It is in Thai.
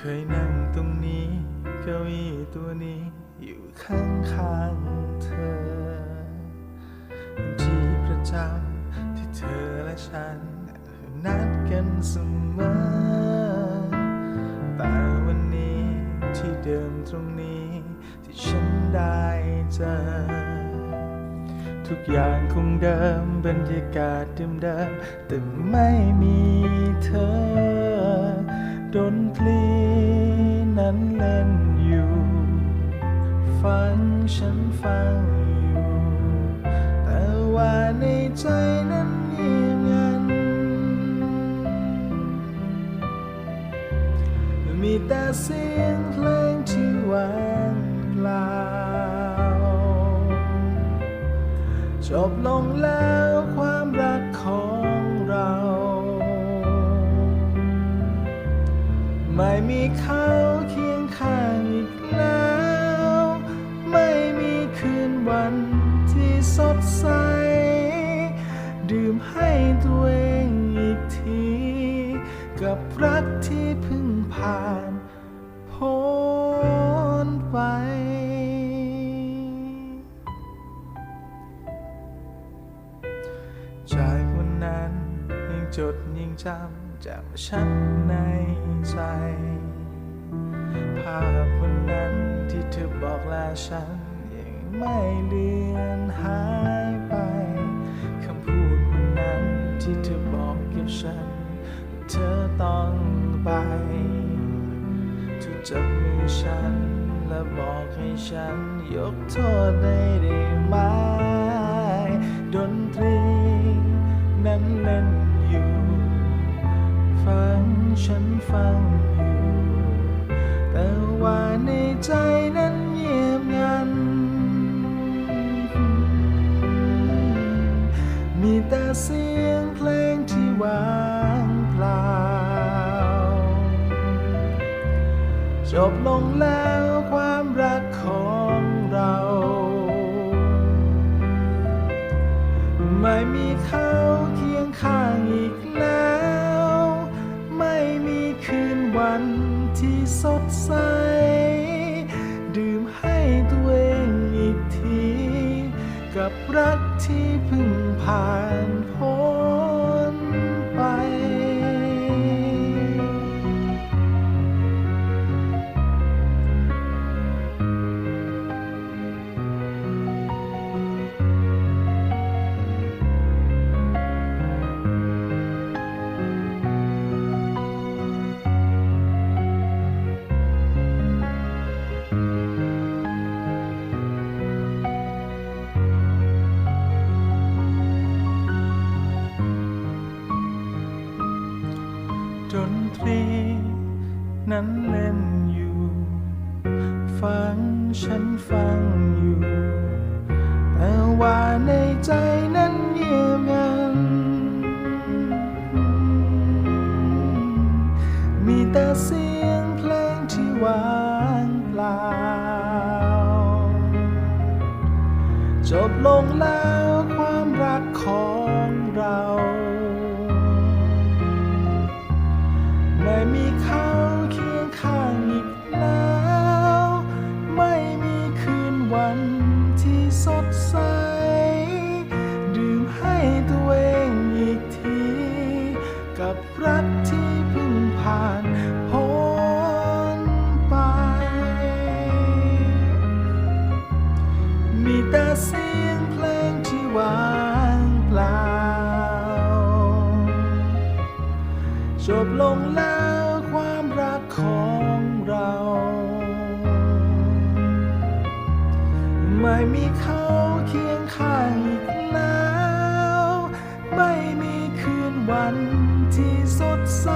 เคยนั่งตรงนี้เก้าอี้ตัวนี้อยู่ข้างข้างๆเธอเป็นที่ประจำที่เธอและฉันนัดกันเสมอ แต่วันนี้ที่เดิมตรงนี้ ที่ฉันได้เจอ ทุกอย่างคงเดิมบรรยากาศเดิมๆแต่ไม่มีเธอ ดนตรีนั้นเล่นอยู่ ฟังฉันฟังอยู่ แต่ว่าในใจนั้นเงียบงัน มีแต่เสียงเพลงที่ว่างเปล่า จบลงแล้วความ ไม่มีเขาเคียงข้างอีกแล้ว ไม่มีคืนวันที่สดใส ดื่มให้ตัวเองอีกที กับรักที่เพิ่งผ่านพ้นไปจากวันนั้นยังจดยังจำ จำชัดในใจ ภาพวันนั้นที่เธอบอกลาฉัน ยังไม่เลือนหายไป คำพูดวันนั้นที่เธอบอกกับฉัน เธอต้องไปถูกจับมือฉัน และบอกให้ฉัน ยกโทษได้ได้ไหมดนตรีนั้นเล่นอยู่ ฟังฉันฟังอยู่แต่ว่าในใจนั้นเงียบงัน มีแต่เสียงเพลงที่วางเปล่า จบลงแล้วความรักของเรา ไม่มีเขาเคียงข้างอีกแล้ว ใส ดื่มให้ตัวเองอีกที กับรักที่เพิ่งผ่านพ้น ดนตรี นั้นเล่นอยู่ ฟังฉันฟังอยู่แต่ว่าในใจนั้นเงียบงันมีแต่เสียงเพลงที่ว่างเปล่า จบลงแล้ว ผ่านพ้นไป มีแต่เสียงเพลงที่ว่างเปล่า จบลงแล้วความรักของเรา ไม่มีเขาเคียงข้างอีกแล้ว ไม่มีคืนวันที่สดใส